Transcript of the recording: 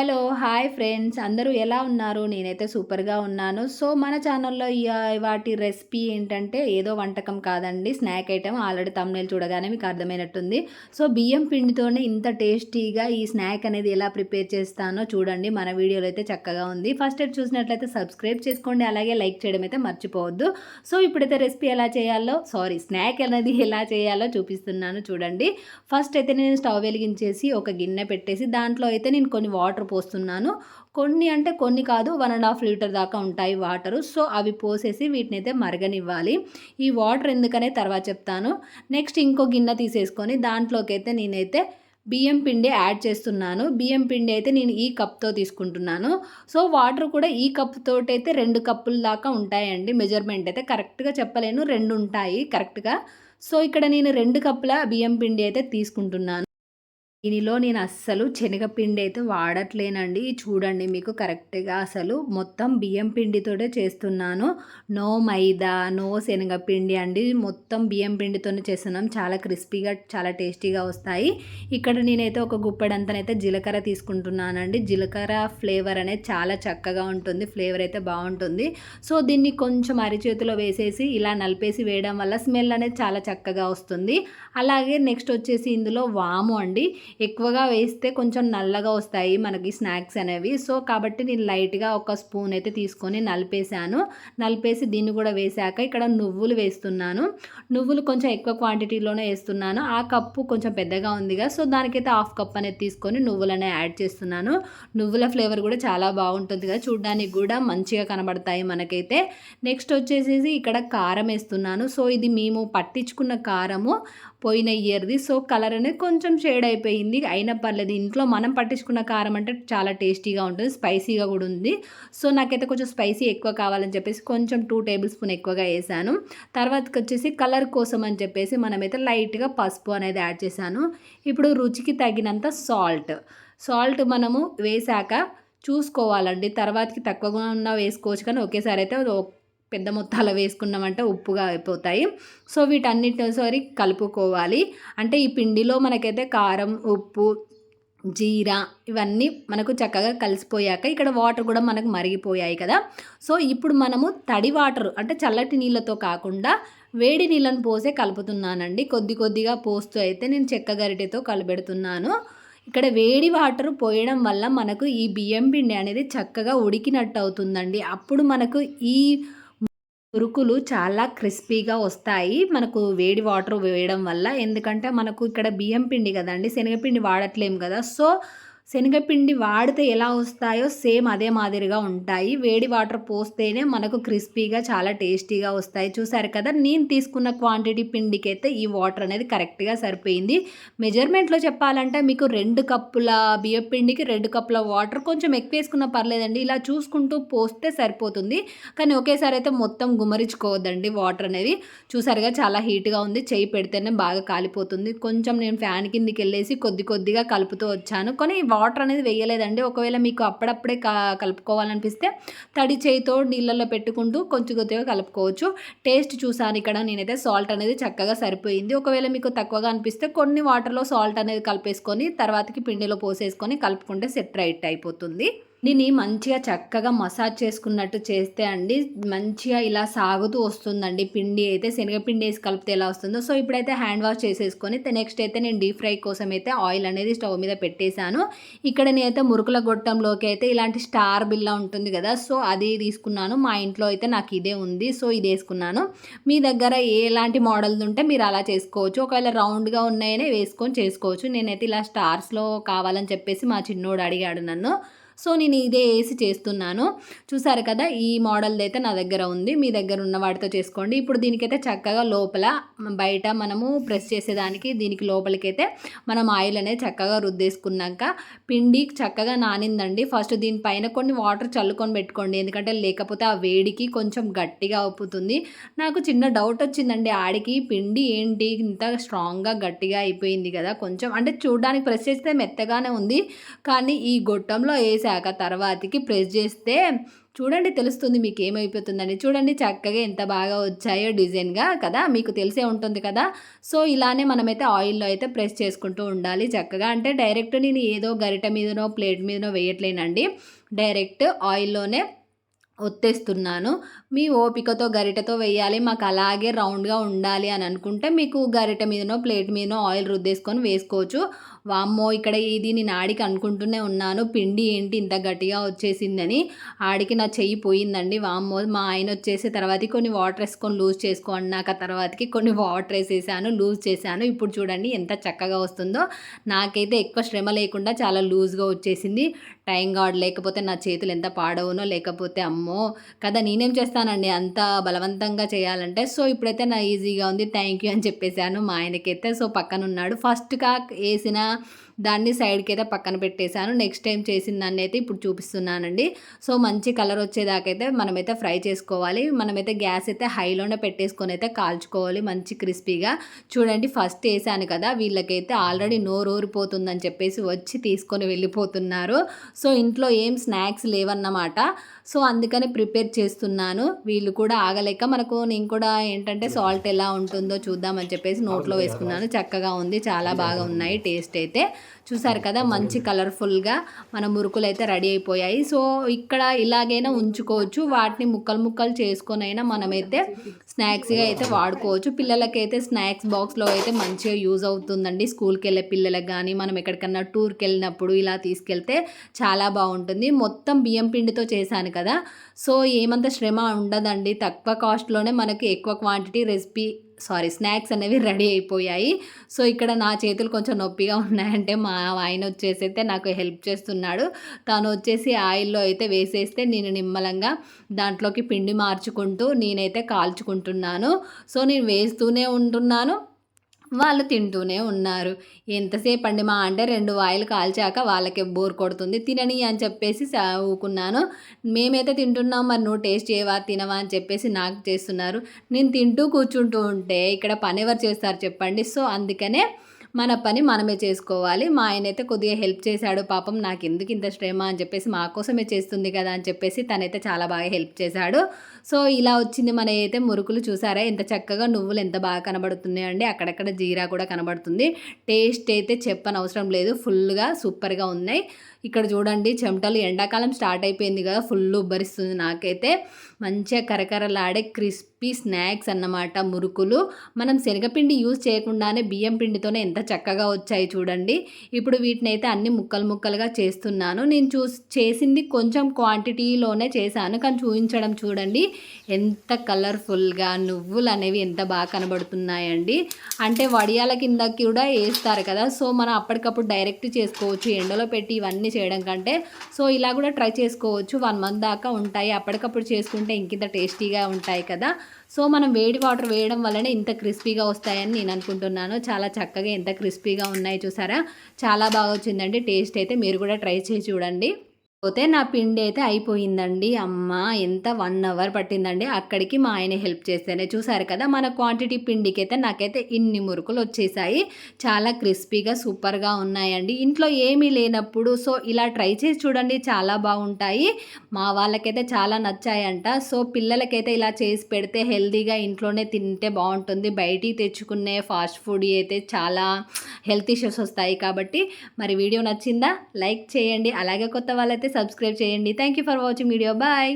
Hello hi friends. అందరూ ఎలా ఉన్నారు? నేనైతే సూపర్గా ఉన్నాను. సో మన ఛానల్లో వాటి రెసిపీ ఏంటంటే ఏదో వంటకం కాదండి. స్నాక్ ఐటమ్ ఆల్రెడీ తమ్నేలు చూడగానే మీకు అర్థమైనట్టుంది. సో బియ్యం పిండితోనే ఇంత టేస్టీగా ఈ స్నాక్ అనేది ఎలా ప్రిపేర్ చేస్తానో చూడండి. మన వీడియోలో అయితే చక్కగా ఉంది. ఫస్ట్ అయితే చూసినట్లయితే సబ్స్క్రైబ్ చేసుకోండి. అలాగే లైక్ చేయడం అయితే మర్చిపోవద్దు. సో ఇప్పుడైతే రెసిపీ ఎలా చేయాలో సారీ స్నాక్ అనేది ఎలా చేయాలో చూపిస్తున్నాను చూడండి. ఫస్ట్ అయితే నేను స్టవ్ వెలిగించేసి ఒక గిన్నె పెట్టేసి దాంట్లో అయితే నేను కొన్ని వాటర్ వాటర్ పోస్తున్నాను. కొన్ని అంటే కొన్ని కాదు వన్ అండ్ హాఫ్ లీటర్ దాకా ఉంటాయి వాటరు. సో అవి పోసేసి వీటిని అయితే మరగనివ్వాలి. ఈ వాటర్ ఎందుకనే తర్వాత చెప్తాను. నెక్స్ట్ ఇంకో గిన్నె తీసేసుకొని దాంట్లోకి అయితే నేనైతే బియ్యం పిండి యాడ్ చేస్తున్నాను. బియ్యం పిండి అయితే నేను ఈ కప్తో తీసుకుంటున్నాను. సో వాటర్ కూడా ఈ కప్ తోటి అయితే రెండు కప్పుల దాకా ఉంటాయండి. మెజర్మెంట్ అయితే కరెక్ట్గా చెప్పలేను. రెండు ఉంటాయి కరెక్ట్గా. సో ఇక్కడ నేను రెండు కప్పుల బియ్యం పిండి అయితే తీసుకుంటున్నాను. దీనిలో నేను అస్సలు శనగపిండి అయితే వాడట్లేనండి. చూడండి మీకు కరెక్ట్గా అసలు మొత్తం బియ్యం పిండితోటే చేస్తున్నాను. నో మైదా నో శనగపిండి అండి. మొత్తం బియ్యం పిండితోనే చేస్తున్నాం. చాలా క్రిస్పీగా చాలా టేస్టీగా వస్తాయి. ఇక్కడ నేనైతే ఒక గుప్పెడంతనైతే జీలకర్ర తీసుకుంటున్నానండి. జీలకర్ర ఫ్లేవర్ అనేది చాలా చక్కగా ఉంటుంది. ఫ్లేవర్ అయితే బాగుంటుంది. సో దీన్ని కొంచెం అరిచేతిలో వేసేసి ఇలా నలిపేసి వేయడం వల్ల స్మెల్ అనేది చాలా చక్కగా వస్తుంది. అలాగే నెక్స్ట్ వచ్చేసి ఇందులో వాము అండి. ఎక్కువగా వేస్తే కొంచెం నల్లగా వస్తాయి మనకి స్నాక్స్ అనేవి. సో కాబట్టి నేను లైట్గా ఒక స్పూన్ అయితే తీసుకొని నలిపేశాను. నలిపేసి దీన్ని కూడా వేశాక ఇక్కడ నువ్వులు వేస్తున్నాను. నువ్వులు కొంచెం ఎక్కువ క్వాంటిటీలోనే వేస్తున్నాను. ఆ కప్పు కొంచెం పెద్దగా ఉందిగా. సో దానికైతే హాఫ్ కప్ అనేది తీసుకొని నువ్వులనే యాడ్ చేస్తున్నాను. నువ్వుల ఫ్లేవర్ కూడా చాలా బాగుంటుంది కదా చూడడానికి కూడా మంచిగా కనబడతాయి మనకైతే. నెక్స్ట్ వచ్చేసేసి ఇక్కడ కారం వేస్తున్నాను. సో ఇది మేము పట్టించుకున్న కారము. పోయిన ఇయర్ది. సో కలర్ అనేది కొంచెం షేడ్ అయిపోయింది. అయినా పర్లేదు. ఇంట్లో మనం పట్టించుకున్న కారం అంటే చాలా టేస్టీగా ఉంటుంది. స్పైసీగా కూడా ఉంది. సో నాకైతే కొంచెం స్పైసీ ఎక్కువ కావాలని చెప్పేసి కొంచెం టూ టేబుల్ స్పూన్ ఎక్కువగా వేసాను. తర్వాతకి వచ్చేసి కలర్ కోసం అని చెప్పేసి మనమైతే లైట్గా పసుపు అనేది యాడ్ చేశాను. ఇప్పుడు రుచికి తగినంత సాల్ట్. సాల్ట్ మనము వేసాక చూసుకోవాలండి. తర్వాతకి తక్కువగా ఉన్న వేసుకోవచ్చు కానీ ఒకేసారి అయితే పెద్ద మొత్తాలు వేసుకున్నామంటే ఉప్పుగా అయిపోతాయి. సో వీటన్నిటి సారి కలుపుకోవాలి. అంటే ఈ పిండిలో మనకైతే కారం ఉప్పు జీరా ఇవన్నీ మనకు చక్కగా కలిసిపోయాక ఇక్కడ వాటర్ కూడా మనకు మరిగిపోయాయి కదా. సో ఇప్పుడు మనము తడి వాటర్ అంటే చల్లటి నీళ్ళతో కాకుండా వేడి నీళ్ళను పోసే కలుపుతున్నానండి. కొద్ది కొద్దిగా పోస్తూ అయితే నేను చెక్క గరిటెతో కలిపెడుతున్నాను ఇక్కడ వేడి వాటర్ పోయడం వల్ల మనకు ఈ బియ్యం పిండి అనేది చక్కగా ఉడికినట్టు అవుతుందండి. అప్పుడు మనకు ఈ మురుకులు చాలా క్రిస్పీగా వస్తాయి. మనకు వేడి వాటర్ వేయడం వల్ల. ఎందుకంటే మనకు ఇక్కడ బియ్యం పిండి కదండి శనగపిండి వాడట్లేము కదా. సో శనగపిండి వాడితే ఎలా వస్తాయో సేమ్ అదే మాదిరిగా ఉంటాయి. వేడి వాటర్ పోస్తేనే మనకు క్రిస్పీగా చాలా టేస్టీగా వస్తాయి. చూసారు కదా నేను తీసుకున్న క్వాంటిటీ పిండికి అయితే ఈ వాటర్ అనేది కరెక్ట్గా సరిపోయింది. మెజర్మెంట్లో చెప్పాలంటే మీకు రెండు కప్పుల బియ్యం పిండికి రెండు కప్పుల వాటర్ కొంచెం ఎక్కువ వేసుకున్న పర్లేదండి. ఇలా చూసుకుంటూ పోస్తే సరిపోతుంది. కానీ ఒకేసారి అయితే మొత్తం గుమరించుకోవద్దండి వాటర్ అనేది. చూసారుగా చాలా హీట్గా ఉంది. చేయి పెడితేనే బాగా కాలిపోతుంది. కొంచెం నేను ఫ్యాన్ కిందికి వెళ్ళేసి కొద్ది కొద్దిగా కలుపుతూ వచ్చాను. కానీ వాటర్ అనేది వేయలేదండి. ఒకవేళ మీకు అప్పుడప్పుడే కలుపుకోవాలనిపిస్తే తడి చేయితో నీళ్ళల్లో పెట్టుకుంటూ కొంచెం కొద్దిగా కలుపుకోవచ్చు. టేస్ట్ చూసాను ఇక్కడ నేనైతే సాల్ట్ అనేది చక్కగా సరిపోయింది. ఒకవేళ మీకు తక్కువగా అనిపిస్తే కొన్ని వాటర్లో సాల్ట్ అనేది కలిపేసుకొని తర్వాతకి పిండిలో పోసేసుకొని కలుపుకుంటే సెట్ రైట్ అయిపోతుంది. దీన్ని మంచిగా చక్కగా మసాజ్ చేసుకున్నట్టు చేస్తే అండి మంచిగా ఇలా సాగుతూ వస్తుందండి. పిండి అయితే శనగపిండి వేసి కలిపితే ఎలా వస్తుందో. సో ఇప్పుడైతే హ్యాండ్ వాష్ చేసేసుకొని నెక్స్ట్ అయితే నేను డీప్ ఫ్రై కోసం అయితే ఆయిల్ అనేది స్టవ్ మీద పెట్టేశాను. ఇక్కడ నేనైతే మురుకుల గొట్టంలోకి అయితే ఇలాంటి స్టార్ బిల్ల ఉంటుంది కదా సో అది తీసుకున్నాను. మా ఇంట్లో అయితే నాకు ఇదే ఉంది సో ఇది వేసుకున్నాను. మీ దగ్గర ఎలాంటి మోడల్ ఉంటే మీరు అలా చేసుకోవచ్చు. ఒకవేళ రౌండ్గా ఉన్నాయనే వేసుకొని చేసుకోవచ్చు. నేనైతే ఇలా స్టార్స్లో కావాలని చెప్పేసి మా చిన్నోడు అడిగాడు నన్ను. సో నేను ఇదే వేసి చేస్తున్నాను. చూసారు కదా ఈ మోడల్ అయితే నా దగ్గర ఉంది. మీ దగ్గర ఉన్న వాటితో చేసుకోండి. ఇప్పుడు దీనికైతే చక్కగా లోపల బయట మనము ప్రెస్ చేసేదానికి దీనికి లోపలికైతే మనం ఆయిల్ అనేది చక్కగా రుద్దేసుకున్నాక పిండి చక్కగా నానిందండి. ఫస్ట్ దీనిపైన కొన్ని వాటర్ చల్లుకొని పెట్టుకోండి. ఎందుకంటే లేకపోతే ఆ వేడికి కొంచెం గట్టిగా అవుతుంది. నాకు చిన్న డౌట్ వచ్చిందండి. ఆడికి పిండి ఏంటి? ఇంత స్ట్రాంగ్గా గట్టిగా అయిపోయింది కదా కొంచెం. అంటే చూడడానికి ప్రెస్ చేస్తే మెత్తగానే ఉంది. కానీ ఈ గొట్టంలో వేసే దాకా తర్వాతకి ప్రెస్ చేస్తే చూడండి తెలుస్తుంది మీకు ఏమైపోతుందని. చూడండి చక్కగా ఎంత బాగా వచ్చాయో డిజైన్గా కదా మీకు తెలిసే ఉంటుంది కదా. సో ఇలానే మనమైతే ఆయిల్లో అయితే ప్రెస్ చేసుకుంటూ ఉండాలి చక్కగా. అంటే డైరెక్ట్ నేను ఏదో గరిట మీదనో ప్లేట్ మీదనో వేయట్లేనండి. డైరెక్ట్ ఆయిల్లోనే ఒత్తేస్తున్నాను. మీ ఓపికతో గరిటెతో వేయాలి. మాకు అలాగే రౌండ్గా ఉండాలి అని అనుకుంటే మీకు గరిటె మీదనో ప్లేట్ మీదనో ఆయిల్ రుద్దేసుకొని వేసుకోవచ్చు. వామ్మో ఇక్కడ ఇది నేను ఆడికి అనుకుంటూనే ఉన్నాను. పిండి ఏంటి ఇంత గట్టిగా వచ్చేసిందని. ఆడికి నా చెయ్యి పోయిందండి. వామ్మో మా ఆయన వచ్చేసి తర్వాత కొన్ని వాటర్ వేసుకొని లూజ్ చేసుకో అన్నాక తర్వాతకి కొన్ని వాటర్ వేసేసాను లూజ్ చేశాను. ఇప్పుడు చూడండి ఎంత చక్కగా వస్తుందో. నాకైతే ఎక్కువ శ్రమ లేకుండా చాలా లూజ్గా వచ్చేసింది. టైం గాడ్ లేకపోతే నా చేతులు ఎంత పాడవునో లేకపోతే అమ్మో కదా నేనేం చేస్తాను? చేస్తానండి అంత బలవంతంగా చేయాలంటే. సో ఇప్పుడైతే నా ఈజీగా ఉంది. థ్యాంక్ యూ అని చెప్పేశాను మా ఆయనకైతే. సో పక్కన ఉన్నాడు ఫస్ట్గా వేసిన దాన్ని సైడ్కి అయితే పక్కన పెట్టేశాను. నెక్స్ట్ టైం చేసిన దాన్ని అయితే ఇప్పుడు చూపిస్తున్నానండి. సో మంచి కలర్ వచ్చేదాకైతే మనమైతే ఫ్రై చేసుకోవాలి. మనమైతే గ్యాస్ అయితే హైలోనే పెట్టేసుకొని అయితే కాల్చుకోవాలి మంచి క్రిస్పీగా. చూడండి ఫస్ట్ వేసాను కదా వీళ్ళకైతే ఆల్రెడీ నోరు ఊరిపోతుందని చెప్పేసి వచ్చి తీసుకొని వెళ్ళిపోతున్నారు. సో ఇంట్లో ఏం స్నాక్స్ లేవన్నమాట. సో అందుకని ప్రిపేర్ చేస్తున్నాను. వీళ్ళు కూడా ఆగలేక మనకు నేను కూడా ఏంటంటే సాల్ట్ ఎలా ఉంటుందో చూద్దామని చెప్పేసి నోట్లో వేసుకున్నాను. చక్కగా ఉంది చాలా బాగా ఉన్నాయి టేస్ట్ అయితే. చూసారు కదా మంచి కలర్ఫుల్గా మన మురుకులు అయితే రెడీ అయిపోయాయి. సో ఇక్కడ ఇలాగైనా ఉంచుకోవచ్చు. వాటిని ముక్కలు ముక్కలు చేసుకొని అయినా మనమైతే స్నాక్స్గా అయితే వాడుకోవచ్చు. పిల్లలకైతే స్నాక్స్ బాక్స్లో అయితే మంచిగా యూజ్ అవుతుందండి. స్కూల్కి వెళ్ళే పిల్లలకు కానీ మనం ఎక్కడికన్నా టూర్కి వెళ్ళినప్పుడు ఇలా తీసుకెళ్తే చాలా బాగుంటుంది. మొత్తం బియ్యం పిండితో చేశాను కదా. సో ఏమంత శ్రమ ఉండదండి. తక్కువ కాస్ట్లోనే మనకి ఎక్కువ క్వాంటిటీ రెసిపీ సారీ స్నాక్స్ అనేవి రెడీ అయిపోయాయి. సో ఇక్కడ నా చేతులు కొంచెం నొప్పిగా ఉన్నాయంటే మా ఆయన వచ్చేసి అయితే నాకు హెల్ప్ చేస్తున్నాడు. తను వచ్చేసి ఆయిల్లో అయితే వేసేస్తే నేను నిమ్మలంగా దాంట్లోకి పిండి మార్చుకుంటూ నేనైతే కాల్చుకుంటున్నాను. సో నేను వేస్తూనే ఉంటున్నాను. వాళ్ళు తింటూనే ఉన్నారు. ఎంతసేపు అండి మా అంటే రెండు వాయిలు కాల్చాక వాళ్ళకి బోర్ కొడుతుంది. తినని అని చెప్పేసి ఊకున్నాను మేమైతే తింటున్నాం మరి నువ్వు టేస్ట్ చేయవా తినవా అని చెప్పేసి నాకు చేస్తున్నారు. నేను తింటూ కూర్చుంటూ ఉంటే ఇక్కడ పని ఎవరు చేస్తారు చెప్పండి. సో అందుకనే మన పని మనమే చేసుకోవాలి. మా ఆయన అయితే కొద్దిగా హెల్ప్ చేశాడు. పాపం నాకు ఎందుకు ఇంత శ్రమ అని చెప్పేసి మా కోసమే చేస్తుంది కదా అని చెప్పేసి తనైతే చాలా బాగా హెల్ప్ చేశాడు. సో ఇలా వచ్చింది మన అయితే మురుకులు చూసారా? ఎంత చక్కగా నువ్వులు ఎంత బాగా కనబడుతున్నాయండి అక్కడక్కడ జీరా కూడా కనబడుతుంది. టేస్ట్ అయితే చెప్పనవసరం లేదు. ఫుల్గా సూపర్గా ఉన్నాయి. ఇక్కడ చూడండి చెమటలు ఎండాకాలం స్టార్ట్ అయిపోయింది కదా. ఫుల్ ఉబ్బరిస్తుంది నాకైతే. మంచిగా కరకరలాడే క్రిస్పీ స్నాక్స్ అన్నమాట మురుకులు. మనం శనగపిండి యూజ్ చేయకుండానే బియ్యం పిండితోనే ఎంత చక్కగా వచ్చాయి చూడండి. ఇప్పుడు వీటిని అయితే అన్ని ముక్కలు ముక్కలుగా చేస్తున్నాను. నేను చూ చేసింది కొంచెం క్వాంటిటీలోనే చేశాను. కానీ చూపించడం చూడండి. ఎంత కలర్ఫుల్గా నువ్వులు అనేవి ఎంత బాగా కనబడుతున్నాయండి. అంటే వడియాల కింద కూడా వేస్తారు కదా. సో మనం అప్పటికప్పుడు డైరెక్ట్ చేసుకోవచ్చు. ఎండలో పెట్టి ఇవన్నీ చేయడం కంటే. సో ఇలా కూడా ట్రై చేసుకోవచ్చు. వన్ మంత్ దాకా ఉంటాయి. అప్పటికప్పుడు చేసుకుంటే ఇంకింత టేస్టీగా ఉంటాయి కదా. సో మనం వేడి వాటర్ వేయడం వల్లనే ఇంత క్రిస్పీగా వస్తాయని నేను అనుకుంటున్నాను. చాలా చక్కగా ఎంత క్రిస్పీగా ఉన్నాయి చూసారా. చాలా బాగా వచ్చిందండి. టేస్ట్ అయితే మీరు కూడా ట్రై చేసి చూడండి. పోతే నా పిండి అయితే అయిపోయిందండి. అమ్మ ఎంత వన్ అవర్ పట్టిందండి. అక్కడికి మా ఆయన హెల్ప్ చేస్తేనే చూసారు కదా మన క్వాంటిటీ పిండికి అయితే నాకైతే ఇన్ని మురుకులు వచ్చేసాయి. చాలా క్రిస్పీగా సూపర్గా ఉన్నాయండి. ఇంట్లో ఏమీ లేనప్పుడు సో ఇలా ట్రై చేసి చూడండి చాలా బాగుంటాయి. మా వాళ్ళకైతే చాలా నచ్చాయంట. సో పిల్లలకైతే ఇలా చేసి పెడితే హెల్తీగా ఇంట్లోనే తింటే బాగుంటుంది. బయటికి తెచ్చుకునే ఫాస్ట్ ఫుడ్ అయితే చాలా హెల్త్ ఇష్యూస్ వస్తాయి కాబట్టి. మరి వీడియో నచ్చిందా? లైక్ చేయండి. అలాగే కొత్త వాళ్ళైతే సబ్స్క్రైబ్ చేయండి. Thank you for watching video bye